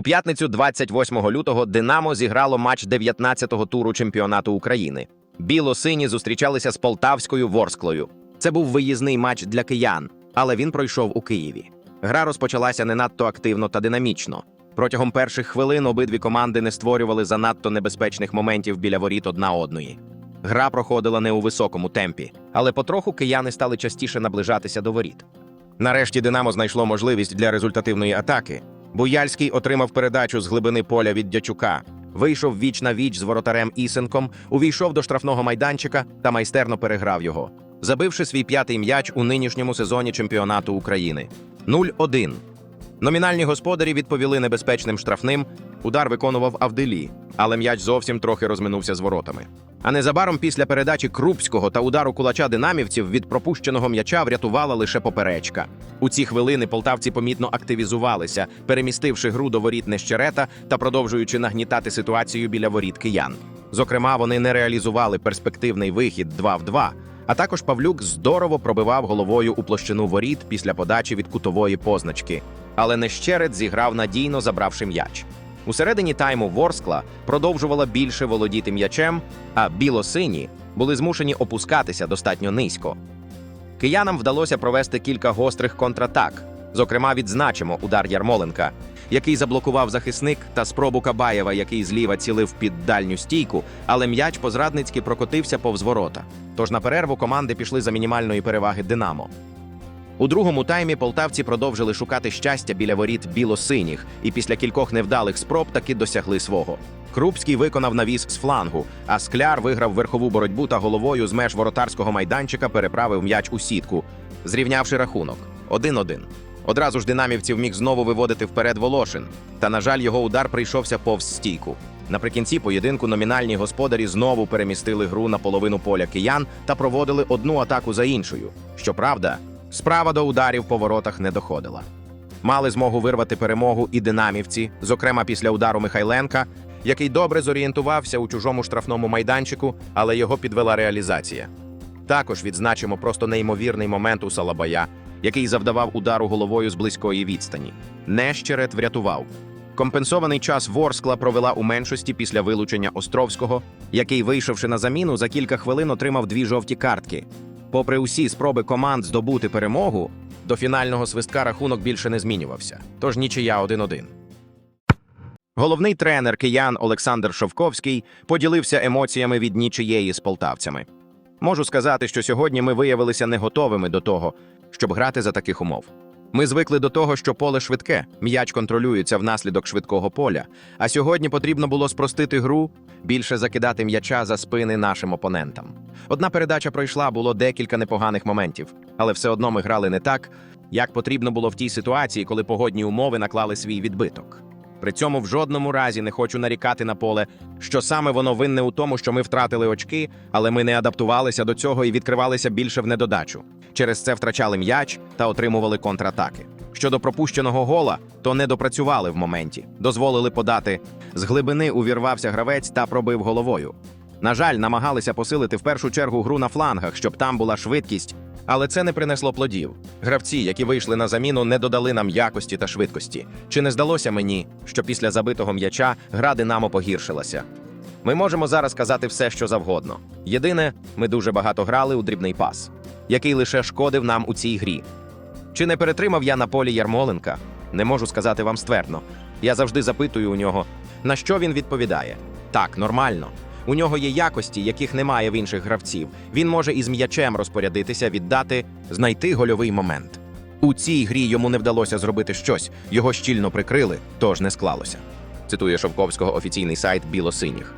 У п'ятницю, 28 лютого, Динамо зіграло матч 19-го туру чемпіонату України. Біло-сині зустрічалися з полтавською Ворсклою. Це був виїзний матч для киян, але він пройшов у Києві. Гра розпочалася не надто активно та динамічно. Протягом перших хвилин обидві команди не створювали занадто небезпечних моментів біля воріт одна одної. Гра проходила не у високому темпі, але потроху кияни стали частіше наближатися до воріт. Нарешті Динамо знайшло можливість для результативної атаки. Буяльський отримав передачу з глибини поля від Дячука, вийшов віч на віч з воротарем Ісенком, увійшов до штрафного майданчика та майстерно переграв його, забивши свій п'ятий м'яч у нинішньому сезоні чемпіонату України. 0-1. Номінальні господарі відповіли небезпечним штрафним. Удар виконував Авделі, але м'яч зовсім трохи розминувся з воротами. А незабаром після передачі Крупського та удару кулача динамівців від пропущеного м'яча врятувала лише поперечка. У ці хвилини полтавці помітно активізувалися, перемістивши гру до воріт Нещерета та продовжуючи нагнітати ситуацію біля воріт киян. Зокрема, вони не реалізували перспективний вихід 2 в 2, а також Павлюк здорово пробивав головою у площину воріт після подачі від кутової позначки. Але нещеред зіграв надійно, забравши м'яч. У середині тайму Ворскла продовжувала більше володіти м'ячем, а білосині були змушені опускатися достатньо низько. Киянам вдалося провести кілька гострих контратак. Зокрема, відзначимо удар Ярмоленка, який заблокував захисник, та спробу Кабаєва, який зліва цілив під дальню стійку, але м'яч позрадницьки прокотився повз ворота. Тож на перерву команди пішли за мінімальної переваги Динамо. У другому таймі полтавці продовжили шукати щастя біля воріт білосиніх, і після кількох невдалих спроб таки досягли свого. Крупський виконав навіс з флангу, а скляр виграв верхову боротьбу та головою з меж воротарського майданчика переправив м'яч у сітку, зрівнявши рахунок 1-1. Одразу ж динамівців міг знову виводити вперед Волошин, та, на жаль, його удар прийшовся повз стійку. Наприкінці поєдинку номінальні господарі знову перемістили гру на половину поля киян та проводили одну атаку за іншою. Щоправда, справа до ударів по воротах не доходила. Мали змогу вирвати перемогу і динамівці, зокрема після удару Михайленка, який добре зорієнтувався у чужому штрафному майданчику, але його підвела реалізація. Також відзначимо просто неймовірний момент у Салабая, який завдавав удару головою з близької відстані. Нещерет врятував. Компенсований час Ворскла провела у меншості після вилучення Островського, який, вийшовши на заміну, за кілька хвилин отримав дві жовті картки. Попри усі спроби команд здобути перемогу, до фінального свистка рахунок більше не змінювався. Тож нічия 1-1. Головний тренер киян Олександр Шовковський поділився емоціями від нічиєї з полтавцями. Можу сказати, що сьогодні ми виявилися не готовими до того, щоб грати за таких умов. Ми звикли до того, що поле швидке, м'яч контролюється внаслідок швидкого поля. А сьогодні потрібно було спростити гру, більше закидати м'яча за спини нашим опонентам. Одна передача пройшла, було декілька непоганих моментів, але все одно ми грали не так, як потрібно було в тій ситуації, коли погодні умови наклали свій відбиток. При цьому в жодному разі не хочу нарікати на поле, що саме воно винне у тому, що ми втратили очки, але ми не адаптувалися до цього і відкривалися більше в недодачу. Через це втрачали м'яч та отримували контратаки. Щодо пропущеного гола, то не допрацювали в моменті, дозволили подати. З глибини увірвався гравець та пробив головою. На жаль, намагалися посилити в першу чергу гру на флангах, щоб там була швидкість, але це не принесло плодів. Гравці, які вийшли на заміну, не додали нам якості та швидкості. Чи не здалося мені, що після забитого м'яча гра Динамо погіршилася? Ми можемо зараз казати все, що завгодно. Єдине, ми дуже багато грали у дрібний пас, який лише шкодив нам у цій грі. Чи не перетримав я на полі Ярмоленка? Не можу сказати вам ствердно. Я завжди запитую у нього, на що він відповідає. Так, нормально. У нього є якості, яких немає в інших гравців. Він може із м'ячем розпорядитися, віддати, знайти гольовий момент. У цій грі йому не вдалося зробити щось, його щільно прикрили, тож не склалося. Цитує Шовковського офіційний сайт Білосиніх.